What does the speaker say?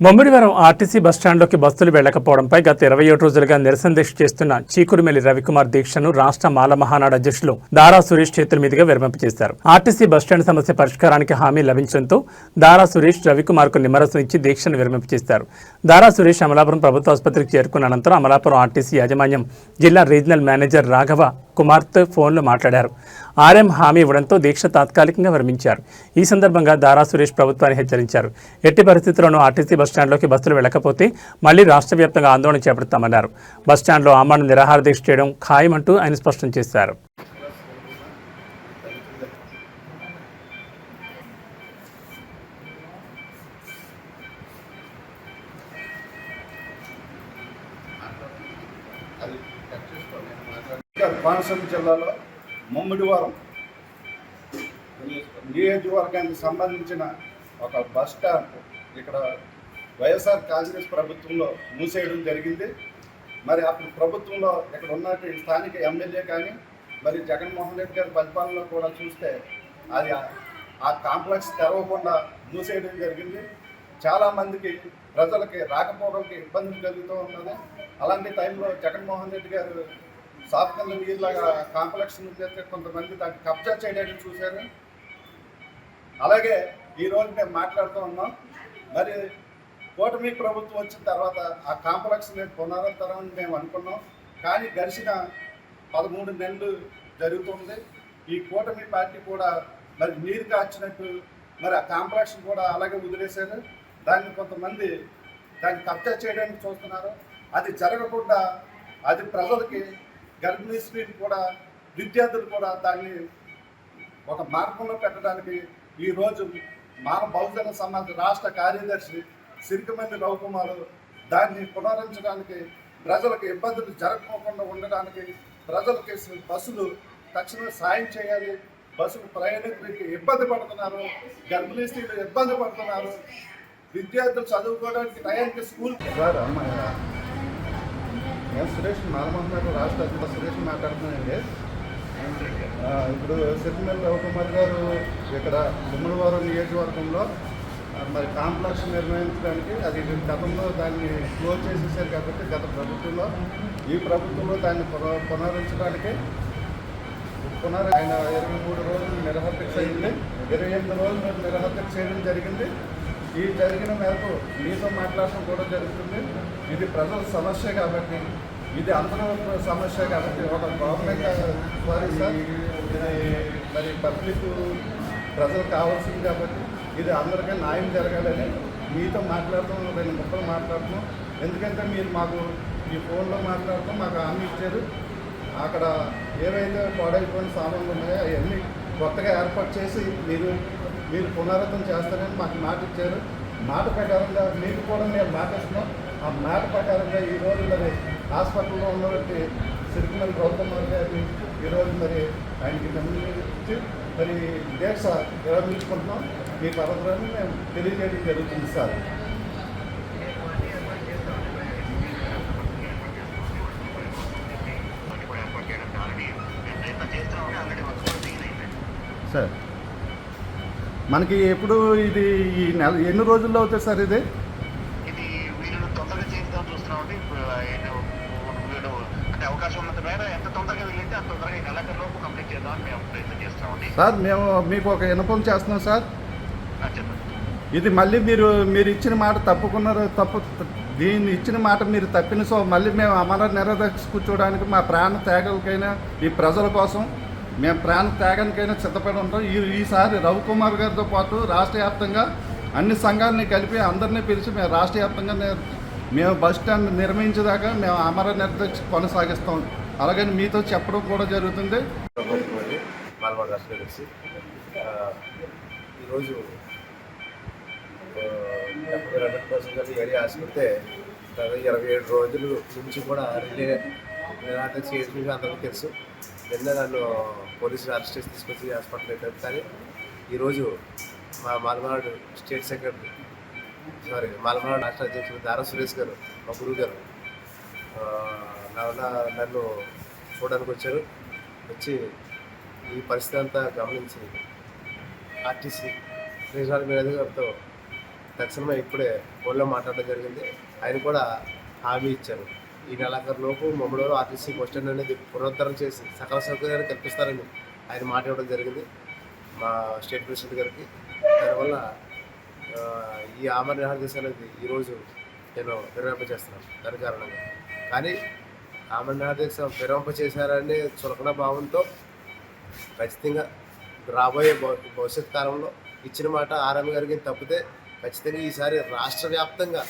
Mummidivaram RTC బస్టాండ్లోకి బస్సులు వెళ్ళకపోవడంపై గత ఇరవై ఏడు రోజులుగా నిరసన దీక్ష చేస్తున్న చీకురుమెల్లి రవికుమార్ దీక్షను రాష్ట్ర మాల మహానాడు అధ్యక్షులు దారా సురేష్ చేతుల మీదుగా విరమింపజేశారు ఆర్టీసీ బస్టాండ్ సమస్య పరిష్కారానికి హామీ లభించడంతో దారా సురేష్ రవికుమార్కు నిమ్మరసం ఇచ్చి దీక్షను విరమింపజేశారు దారా సురేష్ అమలాపురం ప్రభుత్వ ఆసుపత్రికి చేరుకున్న అనంతరం అమలాపురం ఆర్టీసీ యాజమాన్యం జిల్లా రీజనల్ మేనేజర్ రాఘవ కుమార్తో ఫోన్లో మాట్లాడారు. ఆర్ఎం హామీ ఇవ్వడంతో దీక్ష తాత్కాలికంగా విరమించారు. ఈ సందర్భంగా దారా సురేష్ ప్రభుత్వాన్ని హెచ్చరించారు. ఎట్టి పరిస్థితుల్లోనూ ఆర్టీసీ బస్టాండ్లోకి బస్సులు వెళ్ళకపోతే మళ్ళీ రాష్ట్ర వ్యాప్తంగా ఆందోళన చేపడతామన్నారు. బస్టాండ్లో ఆమరణ నిరాహార దీక్ష చేయడం ఖాయమంటూ ఆయన స్పష్టం చేశారు. కోనసీమ జిల్లాలో ముమ్మిడివారం నియోజకవర్గానికి సంబంధించిన ఒక బస్ స్టాండ్ ఇక్కడ వైఎస్ఆర్ కాంగ్రెస్ ప్రభుత్వంలో మూసేయడం జరిగింది. మరి అప్పుడు ప్రభుత్వంలో ఇక్కడ ఉన్నట్టు స్థానిక ఎమ్మెల్యే కానీ మరి జగన్మోహన్ రెడ్డి గారి పరిపాలనలో కూడా చూస్తే అది ఆ- ఆ కాంప్లెక్స్ తెరవకుండా మూసేయడం జరిగింది. చాలామందికి ప్రజలకి రాకపోకలకి ఇబ్బందులు కలుగుతూ ఉన్నది. అలాంటి టైంలో జగన్మోహన్ రెడ్డి గారు సాత్కంద నీళ్ళ కాంప్లెక్స్ నుంచి అయితే కొంతమంది దాన్ని కబ్జా చేయడానికి చూశారు. అలాగే ఈ రోజు మేము మాట్లాడుతూ ఉన్నాం. మరి కూటమి ప్రభుత్వం వచ్చిన తర్వాత ఆ కాంప్లెక్స్ మేము పునరుద్ధరణ మేము అనుకున్నాం. కానీ గడిచిన పదమూడు నెలలు జరుగుతుంది. ఈ కూటమి పార్టీ కూడా మరి నీరు కాచినట్టు మరి ఆ కాంప్లెక్స్ కూడా అలాగే వదిలేశారు. దాన్ని కొంతమంది దాన్ని కబ్జా చేయడానికి చూస్తున్నారు. అది జరగకుండా అది ప్రజలకి గర్భిణీ స్త్రీలు కూడా విద్యార్థులు కూడా దాన్ని ఒక మార్గంలో పెట్టడానికి ఈరోజు మాన బహుజన సమాజ రాష్ట్ర కార్యదర్శి సిరికమంది రవికుమారు దాన్ని పునరించడానికి ప్రజలకు ఇబ్బందులు జరగకోకుండా ఉండడానికి ప్రజలకి బస్సులు తక్షణమే సాయం చేయాలి. బస్సులు ప్రయాణికులకి ఇబ్బంది పడుతున్నారు. గర్భిణీ స్త్రీలు ఇబ్బంది పడుతున్నారు. విద్యార్థులు చదువుకోవడానికి టయానికి స్కూల్ సార్ అమ్మాయి నేను సురేష్ మాలమహనాడు రాష్ట్ర అధ్యక్షుడు సురేష్ మాట్లాడుతున్నానండి. ఇప్పుడు సిరిమల్లి రవికుమార్ గారు ఇక్కడ గుమ్మడివారం నియోజకవర్గంలో మరి కాంప్లెక్స్ నిర్వహించడానికి అది గతంలో దాన్ని క్లోజ్ చేసేసారు కాబట్టి గత ప్రభుత్వంలో ఈ ప్రభుత్వంలో దాన్ని పున- పునరుద్ధరించడానికి పునర్ ఆయన ఇరవై మూడు రోజులు నిరహత్య అయింది ఇరవై ఎనిమిది రోజులు నిరహత్య చేయడం జరిగింది. ఈ జరిగిన మేరకు మీతో మాట్లాడటం కూడా జరుగుతుంది. ఇది ప్రజల సమస్య కాబట్టి ఇది అందరూ సమస్య కాబట్టి ఒక గవర్నమెంట్ సారీ సార్ మరి పబ్లిక్ ప్రజలు కావాల్సింది కాబట్టి ఇది అందరికీ న్యాయం జరగాలని మీతో మాట్లాడటం రెండు ముక్కలు మాట్లాడటం ఎందుకంటే మీరు మాకు ఈ ఫోన్లో మాట్లాడటం మాకు హామీ ఇచ్చారు. అక్కడ ఏవైతే పాడైపోయిన సామాన్లు ఉన్నాయో అవన్నీ కొత్తగా ఏర్పాటు చేసి మీరు మీరు పునరుద్ధం చేస్తారని మాకు మాట ఇచ్చారు. మాట ప్రకారంగా మీకు కూడా మేము మాట ఇస్తున్నాం. ఆ మాట ప్రకారంగా ఈరోజు మరి హాస్పిటల్లో ఉన్నటువంటి సిరికుమల్ గౌతమ్ గారిని ఈరోజు మరి ఆయనకి నమ్మించి మరి దీక్ష విరమించుకుంటున్నాం మీ పరంపరని మేము తెలియజేయడం జరుగుతుంది సార్. సార్. మనకి ఎప్పుడు ఇది ఈ నెల ఎన్ని రోజుల్లో అవుతుంది సార్ ఇది? ఇది వీళ్ళు తొందరగా చేద్దాం చూస్తున్నామండి. ఇప్పుడు ఆయన అంటే అవకాశం ఉన్నంత మేర ఎంత తొందరగా వీళ్ళంటే అంత తొందరగా ఈ నెలాఖరులోపు కంప్లీట్ చేద్దామని మేము ప్రయత్నం చేస్తామండి సార్ మేము మీకు ఒక వినపం చేస్తున్నాం సార్. చెప్పండి. ఇది మళ్ళీ మీరు మీరు ఇచ్చిన మాట తప్పుకున్నారు తప్పు దీన్ని ఇచ్చిన మాట మీరు తప్పిన సో మళ్ళీ మేము అమర నిరదక్ష కూర్చోవడానికి మా ప్రాణ త్యాగాలకైనా ఈ ప్రజల కోసం మేము ప్రాణ త్యాగానికైనా సిద్ధపడి ఉంటాం. ఈ ఈసారి రవికుమార్ గారితో పాటు రాష్ట్ర వ్యాప్తంగా అన్ని సంఘాలని కలిపి అందరినీ పిలిచి మేము రాష్ట్ర వ్యాప్తంగా మేము బస్ స్టాండ్ నిర్మించేదాకా మేము అమర నిర్దక్ష కొనసాగిస్తాం. అలాగని మీతో చెప్పడం కూడా జరుగుతుంది. ఈరోజు హండ్రెడ్ పర్సెంట్ ఏరియా ఆసుపత్రి ఇరవై ఏడు రోజుల నుంచి కూడా రిలే నిరాకరణ చేయడం అందరికీ తెలుసు. నిన్న నన్ను పోలీసులు అరెస్ట్ చేసి తీసుకొచ్చి హాస్పిటల్ పెట్టారు. కానీ ఈరోజు మా మాల్వాడు స్టేట్ సెక్రటరీ సారీ మాల్వాడు రాష్ట్ర అధ్యక్షుడు దారా సురేష్ గారు మా గురువు గారు నా నన్ను చూడడానికి వచ్చారు. వచ్చి ఈ పరిస్థితి అంతా గమనించి ఆర్టీసీ రీజనల్ మేనేజర్ గారితో తక్షణమే ఇప్పుడే ఫోన్లో మాట్లాడడం జరిగింది. ఆయన కూడా హామీ ఇచ్చారు. ఈ నెలాఖరు లోపు మమ్మల్ని ఆర్టీసీ బస్ స్టాండ్ అనేది పునరుద్ధరణ చేసి సకల సౌకర్యాలు కల్పిస్తారని ఆయన మాట ఇవ్వడం జరిగింది మా స్టేట్ ప్రెసిడెంట్ గారికి. దానివల్ల ఈ ఆమర నిరాహార అనేది ఈరోజు నేను విరమింప చేస్తున్నాను దాని కారణంగా. కానీ ఆమర నిరాహార దీక్ష విరమింప చేశారనే చులకన భావంతో ఖచ్చితంగా రాబోయే భవిష్యత్ కాలంలో ఇచ్చిన మాట ఆర్ఎం గారికి తప్పితే ఖచ్చితంగా ఈసారి రాష్ట్ర వ్యాప్తంగా